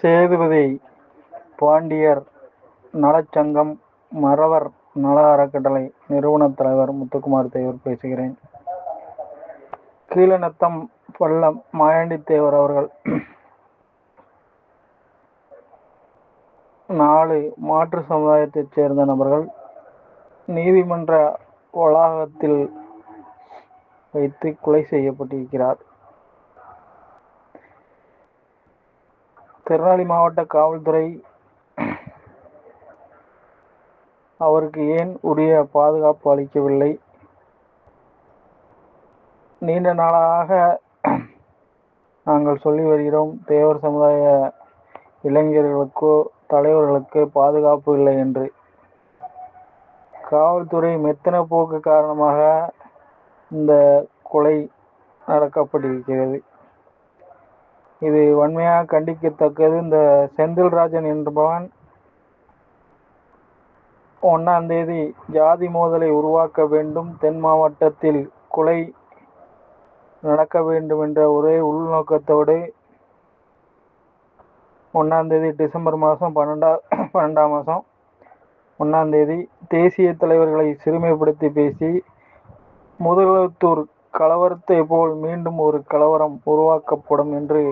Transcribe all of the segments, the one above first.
சேதுபதி பாண்டியர் நலச்சங்கம் மறவர் நல அறக்கட்டளை நிறுவனத் தலைவர் முத்துக்குமார் தேவர் பேசுகிறேன். கீழநத்தம் பள்ளம் மாயாண்டி தேவர் அவர்கள் நாலு மாற்று சமுதாயத்தைச் சேர்ந்த நபர்கள் நீதிமன்ற வளாகத்தில் வைத்து கொலை செய்யப்பட்டிருக்கிறார். திருநெல்வேலி மாவட்ட காவல்துறை அவருக்கு ஏன் உரிய பாதுகாப்பு அளிக்கவில்லை? நீண்ட நாளாக நாங்கள் சொல்லி வருகிறோம் தேவர் சமுதாய இளைஞர்களுக்கோ தலைவர்களுக்கு பாதுகாப்பு இல்லை என்று. காவல்துறை மெத்தன போக்கு காரணமாக இந்த கொலை நடக்கப்பட்டிருக்கிறது இது வன்மையாக கண்டிக்கத்தக்கது. இந்த செந்தில்ராஜன் என்பவன் ஒன்றாம் தேதி ஜாதி மோதலை உருவாக்க வேண்டும். தென் மாவட்டத்தில் கொலை நடக்க வேண்டும் என்ற ஒரே உள்நோக்கத்தோடு ஒன்றாம் தேதி டிசம்பர் மாதம் பன்னெண்டா பன்னெண்டாம் மாதம் ஒன்றாம் தேதி தேசிய தலைவர்களை சிறுமைப்படுத்தி பேசி முதலத்தூர் கலவரத்தை போல் மீண்டும் ஒரு கலவரம் உருவாக்கப்படும் என்று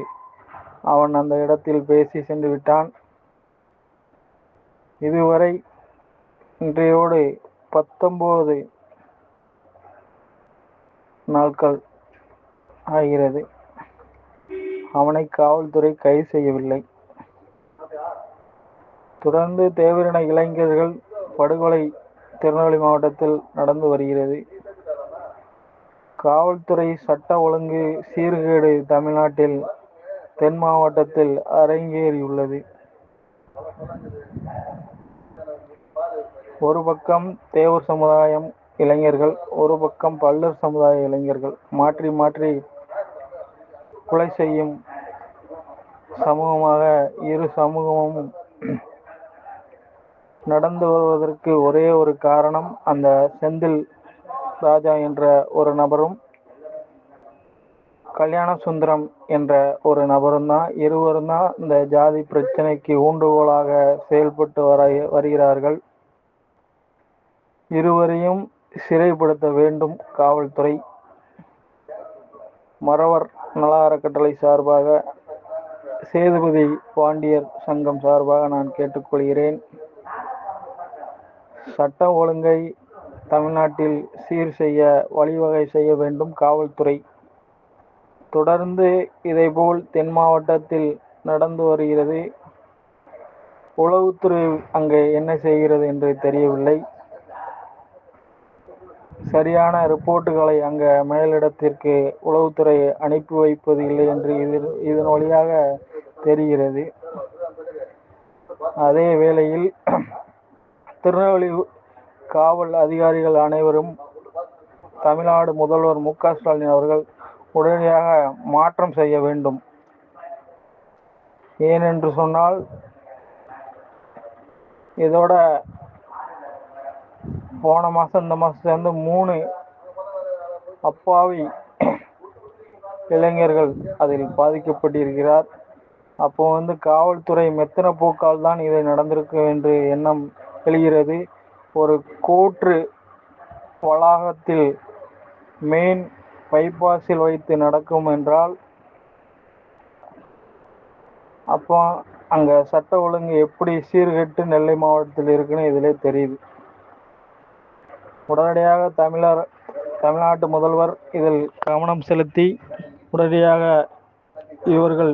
அவன் அந்த இடத்தில் பேசி சென்று விட்டான். இதுவரை இன்றையோடு பத்தொன்பது நாட்கள் ஆகிறது. அவனை காவல்துறை கைது செய்யவில்லை. தொடர்ந்து தேவரின இளைஞர்கள் படுகொலை திருநெல்வேலி மாவட்டத்தில் நடந்து வருகிறது. காவல்துறை சட்ட ஒழுங்கு சீர்கேடு தமிழ்நாட்டில் தென் மாவட்டத்தில் அரங்கேறியுள்ளது. ஒரு பக்கம் தேவர் சமுதாயம் இளைஞர்கள் ஒரு பக்கம் பல்லர் சமுதாய இளைஞர்கள். மாற்றி மாற்றி கொலை செய்யும் சமூகமாக இரு சமூகமும் நடந்து வருவதற்கு ஒரே ஒரு காரணம் அந்த செந்தில் ராஜா என்ற ஒரு நபரும் கல்யாண சுந்தரம் என்ற ஒரு நபரும் தான் இருவரும் தான் இந்த ஜாதி பிரச்சனைக்கு ஊண்டுகோலாக செயல்பட்டு வர வருகிறார்கள். இருவரையும் சிறைப்படுத்த வேண்டும் காவல்துறை. மறவர் நல அறக்கட்டளை சார்பாக சேதுபதி பாண்டியர் சங்கம் சார்பாக நான் கேட்டுக்கொள்கிறேன். சட்ட ஒழுங்கை தமிழ்நாட்டில் சீர் செய்ய வழிவகை செய்ய வேண்டும் காவல்துறை. தொடர்ந்து இதேபோல் தென் மாவட்டத்தில் நடந்து வருகிறது. உளவுத்துறை அங்கே என்ன செய்கிறது என்று தெரியவில்லை. சரியான ரிப்போர்ட்டுகளை அங்கே மேலிடத்திற்கு உளவுத்துறை அனுப்பி வைப்பது இல்லை என்று இதில் இதன் வழியாக தெரிகிறது. அதே வேளையில் திருநெல்வேலி காவல் அதிகாரிகள் அனைவரும் தமிழ்நாடு முதல்வர் மு க ஸ்டாலின் அவர்கள் உடனடியாக மாற்றம் செய்ய வேண்டும். ஏனென்று சொன்னால் இதோட போன மாதம் இந்த மாதம் சேர்ந்து மூணு அப்பாவி இளைஞர்கள் அதில் பாதிக்கப்பட்டிருக்கிறார். அப்போ வந்து காவல்துறை மெத்தன போக்கால் தான் இதை நடந்திருக்கு என்று எண்ணம் எழுகிறது. ஒரு கூற்று வளாகத்தில் மெயின் பைபாஸில் வைத்து நடக்கும் என்றால் அப்போ அங்கே சட்ட ஒழுங்கு எப்படி சீர்கெட்டு நெல்லை மாவட்டத்தில் இருக்குன்னு இதிலே தெரியுது. உடனடியாக தமிழர் தமிழ்நாட்டு முதல்வர் இதில் கவனம் செலுத்தி உடனடியாக இவர்கள்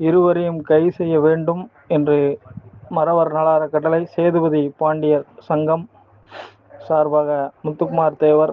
இருவரையும் கைது செய்ய வேண்டும் என்று மறவர் நல அறக்கட்டளை சேதுபதி பாண்டியர் சங்கம் சார்பாக முத்துக்குமார் தேவர்